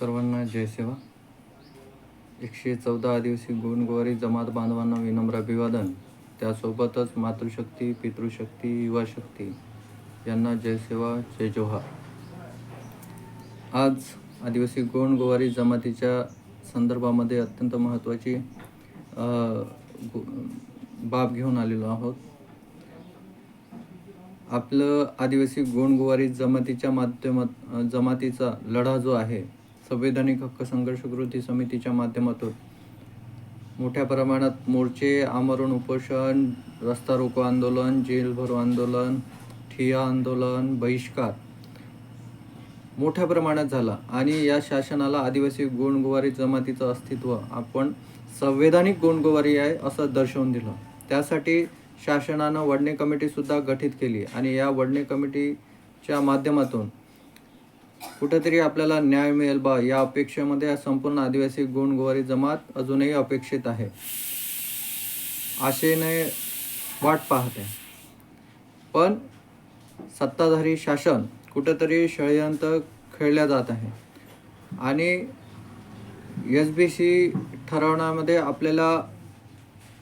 सर्वांना जयसेवा एकशे चौदा आदिवासी गुणगोवारी जमात बांधवांना विनम्र अभिवादन. त्यासोबतच मातृशक्ती पितृशक्ती युवा शक्ती यांना जयसेवा जय जोहार. आज आदिवासी गोवारी जमातीच्या संदर्भामध्ये अत्यंत महत्त्वाची बाब घेऊन आलेलो आहोत. आपलं आदिवासी गोंडगोवारी जमातीच्या माध्यमात जमातीचा लढा जो आहे संवैधानिक हक्क संघर्ष कृती समितीच्या माध्यमातून. मोठ्या प्रमाणात मोर्चे आमरण उपोषण रस्ता रोको आंदोलन जेल भरो आंदोलन ठिया आंदोलन बहिष्कार मोठ्या प्रमाणात झाला. आणि या शासनाला आदिवासी गोंडगोवारी जमातीचं अस्तित्व आपण संवैधानिक गोंडगोवारी आहे असं दर्शवून दिलं. त्यासाठी शासनानं वडणे कमिटीसुद्धा गठीत केली. आणि या वडणे कमिटीच्या माध्यमातून कुठेतरी आपल्याला न्याय मिळेल बा. या अपेक्षेमध्ये संपूर्ण आदिवासी गोंडगोवारी जमात अजूनही अपेक्षित आहे. आशेने वाट पाहते. पण सत्ताधारी शासन कुठेतरी षडयंत्र खेळल्या जात आहे. आणि एस बी सी ठरवण्यामध्ये आपल्याला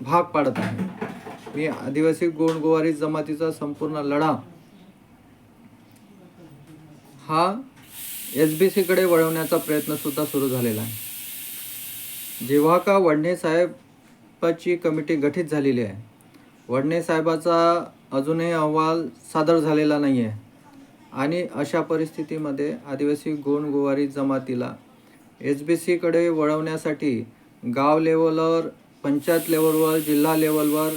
भाग पाडत आहे. मी आदिवासी गोंडगोवारी जमातीचा संपूर्ण लढा हा एस बी सीकडे वळवण्याचा प्रयत्नसुद्धा सुरू झालेला आहे. जेव्हा का वडणे साहेबाची कमिटी गठीत झालेली आहे वडणे साहेबाचा अजूनही अहवाल सादर झालेला नाही आहे आणि अशा परिस्थितीमध्ये आदिवासी गोंडगोवारी जमातीला एस बी सीकडे वळवण्यासाठी गाव लेवलवर पंचायत लेवलवर जिल्हा लेवलवर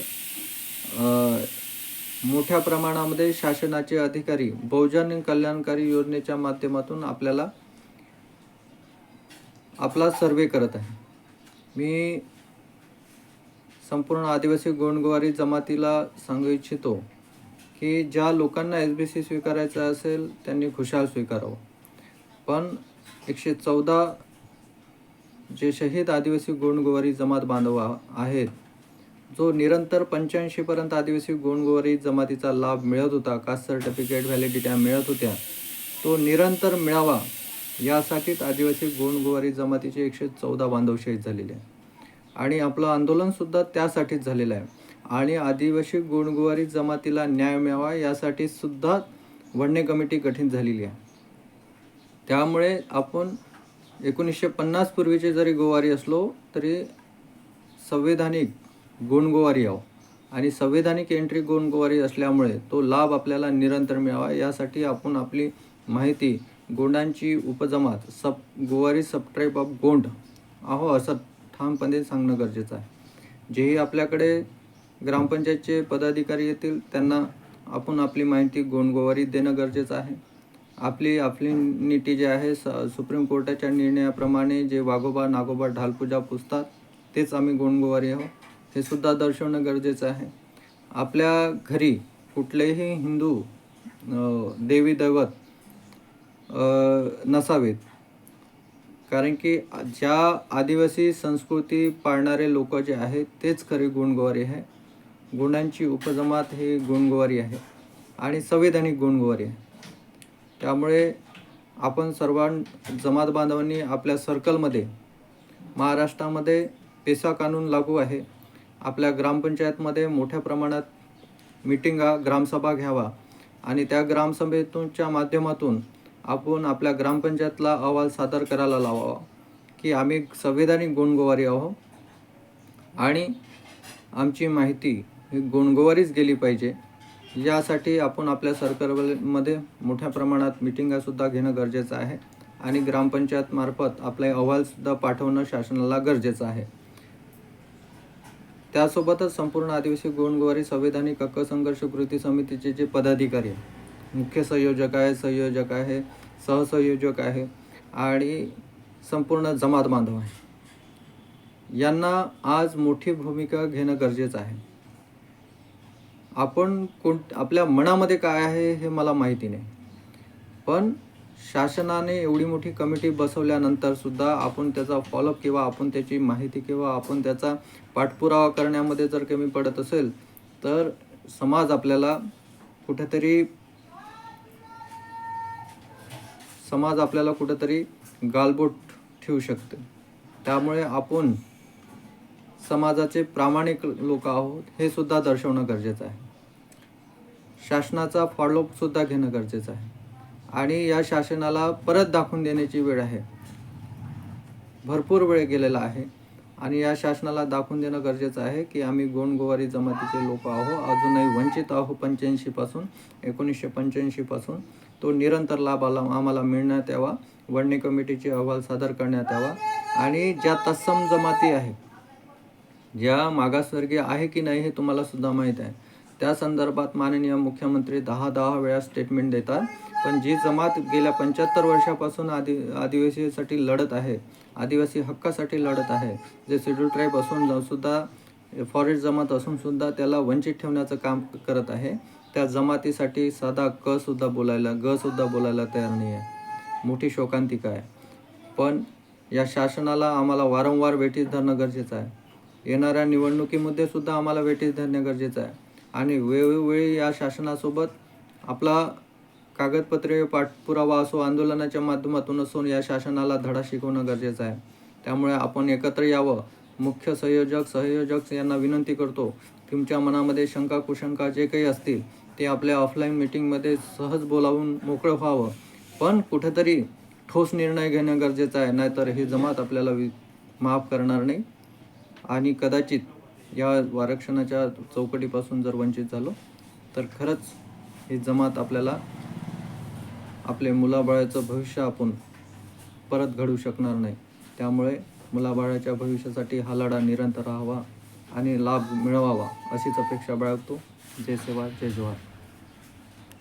मोठ्या प्रमाणामध्ये शासनाचे अधिकारी बहुजन कल्याणकारी योजनेच्या माध्यमातून आपल्याला आपला सर्वे करत आहे. मी संपूर्ण आदिवासी गोंडगुवारी जमातीला सांगू इच्छितो की ज्या लोकांना एस बी सी स्वीकारायचं असेल त्यांनी खुशाल स्वीकारावं. पण एकशे चौदा जे शहीद आदिवासी गोंडगुवारी जमात बांधव आहेत जो निरंतर पंच्याऐंशीपर्यंत आदिवासी गोंडगोवारी जमातीचा लाभ मिळत होता कास्ट सर्टिफिकेट व्हॅलिडिट्या मिळत होत्या तो निरंतर मिळावा यासाठीच आदिवासी गोंडगोवारी जमातीचे एकशे चौदा बांधव शहीद झालेले आहे आणि आपलं आंदोलनसुद्धा त्यासाठीच झालेलं आहे. आणि आदिवासी गोंडगोवारी जमातीला न्याय मिळावा यासाठी सुद्धा वडणे कमिटी गठीत झालेली आहे. त्यामुळे आपण एकोणीसशे पन्नास पूर्वीचे जरी गोवारी असलो तरी संवैधानिक गोंडगोवारी आहो आणि संवैधानिक एंट्री गोंडगोवारी असल्यामुळे तो लाभ आपल्याला निरंतर मिळावा. यासाठी आपण आपली माहिती गोंडांची उपजमात sub Gowari subtribe of Gond. आहो असं ठामपणे सांगणं गरजेचं आहे. जेही आपल्याकडे ग्रामपंचायतचे पदाधिकारी येतील त्यांना आपण आपली माहिती गोंडगोवारी देणं गरजेचं आहे. आपली आपली नीती जे आहे स सुप्रीम कोर्टाच्या निर्णयाप्रमाणे जे वाघोबा नागोबा ढालपूजा पुजतात तेच आम्ही गोंडगोवारी आहोत. हे सुद्धा दर्शवणं गरजेचं आहे. आपल्या घरी कुठलेही हिंदू देवी दैवत नसावेत. कारण की ज्या आदिवासी संस्कृती पाळणारे लोक जे आहेत तेच खरे गुणगोवारी आहे. गुणांची उपजमात हे गुणगोवारी आहे आणि संवैधानिक गुणगोवारी आहे. त्यामुळे आपण सर्वां जमात बांधवांनी आपल्या सर्कलमध्ये महाराष्ट्रामध्ये पेसा कानून लागू आहे. आपल्या ग्रामपंचायतमध्ये मोठ्या प्रमाणात मिटिंगा ग्रामसभा घ्यावा. आणि त्या ग्रामसभेतूनच्या माध्यमातून आपण आपल्या ग्रामपंचायतला अहवाल सादर करायला लावावा. की आम्ही संवैधानिक गुणगोवारी आहोत आणि आमची माहिती ही गुणगोवारीच गेली पाहिजे. यासाठी आपण आपल्या सरकारमध्ये मोठ्या प्रमाणात मिटिंगासुद्धा घेणं गरजेचं आहे. आणि ग्रामपंचायतमार्फत आपले अहवालसुद्धा पाठवणं शासनाला गरजेचं आहे. त्यासोबतच संपूर्ण आदिवासी गोंडगोवारी संवैधानिक हक्क संघर्ष कृती समितीचे जे पदाधिकारी आहे मुख्य संयोजक आहे संयोजक आहे सहसंयोजक आहे आणि संपूर्ण जमात बांधव आहे. यांना आज मोठी भूमिका घेणं गरजेचं आहे. आपण कोण आपल्या मनामध्ये काय आहे हे मला माहिती नाही. पण शासनाने एवढी मोठी कमिटी बसवल्यानंतर सुद्धा आपण त्याचा फॉलोअप किंवा आपण त्याची माहिती किंवा आपण त्याचा पाठपुरावा करण्यामध्ये जर कमी पडत असेल तर समाज आपल्याला कुठेतरी समाज आपल्याला कुठेतरी गालबोट ठेवू शकते. त्यामुळे आपण समाजाचे प्रामाणिक लोक आहोत हे सुद्धा दर्शवणं गरजेचं आहे. शासनाचा फॉलोअप सुद्धा घेणं गरजेचं आहे. आणि या शासनाला परत दाखवून देण्याची वेळ आहे. भरपूर वेळ गेलेला आहे आणि या शासनाला दाखवून देणं गरजेचं आहे की आम्ही गोंडगोवारी जमातीचे लोक आहो अजूनही वंचित आहो पंच्याऐंशीपासून एकोणीसशे पंच्याऐंशीपासून तो निरंतर लाभ आला आम्हाला मिळण्यात यावा वडणी कमिटीचे अहवाल सादर करण्यात यावा आणि ज्या तत्सम जमाती आहे ज्या मागासवर्गीय आहे की नाही हे तुम्हाला सुद्धा माहीत आहे. त्या संदर्भात माननीय मुख्यमंत्री दहा दहा वेळा स्टेटमेंट देतात. पण जी जमात गेल्या पंच्याहत्तर वर्षापासून आदि आदिवासीसाठी लढत आहे आदिवासी हक्कासाठी लढत आहे जे शेड्यूल ट्राईब असून सुद्धा फॉरेस्ट जमात असून सुद्धा त्याला वंचित ठेवण्याचं काम करत आहे. त्या जमातीसाठी साधा क सुद्धा बोलायला ग सुद्धा बोलायला तयार नाही आहे मोठी शोकांतिका आहे पण या शासनाला आम्हाला वारंवार वेठीस धरणं गरजेचं आहे. येणाऱ्या निवडणुकीमध्ये सुद्धा आम्हाला वेठीस धरणं गरजेचं आहे. आणि वेळोवेळी या शासनासोबत आपला कागदपत्रे पाठपुरावा असो आंदोलनाच्या माध्यमातून असो या शासनाला धडा शिकवणं गरजेचं आहे. त्यामुळे आपण एकत्र यावं. मुख्य संयोजक सहयोजक यांना विनंती करतो. तुमच्या मनामध्ये शंका कुशंका जे काही असतील ते आपल्या ऑफलाईन मिटिंगमध्ये सहज बोलावून मोकळं व्हावं. पण कुठेतरी ठोस निर्णय घेणं गरजेचं आहे नाहीतर ही जमात आपल्याला वि माफ करणार नाही. आणि कदाचित या आरक्षणाच्या चौकटीपासून जर वंचित झालो तर खरंच ही जमात आपल्याला आपले मुलाबाळाचं भविष्य आपण परत घडू शकणार नाही. त्यामुळे मुलाबाळाच्या भविष्यासाठी हा लढा निरंतर राहावा आणि लाभ मिळवावा अशीच अपेक्षा बाळगतो. जय सेवा जय जोहार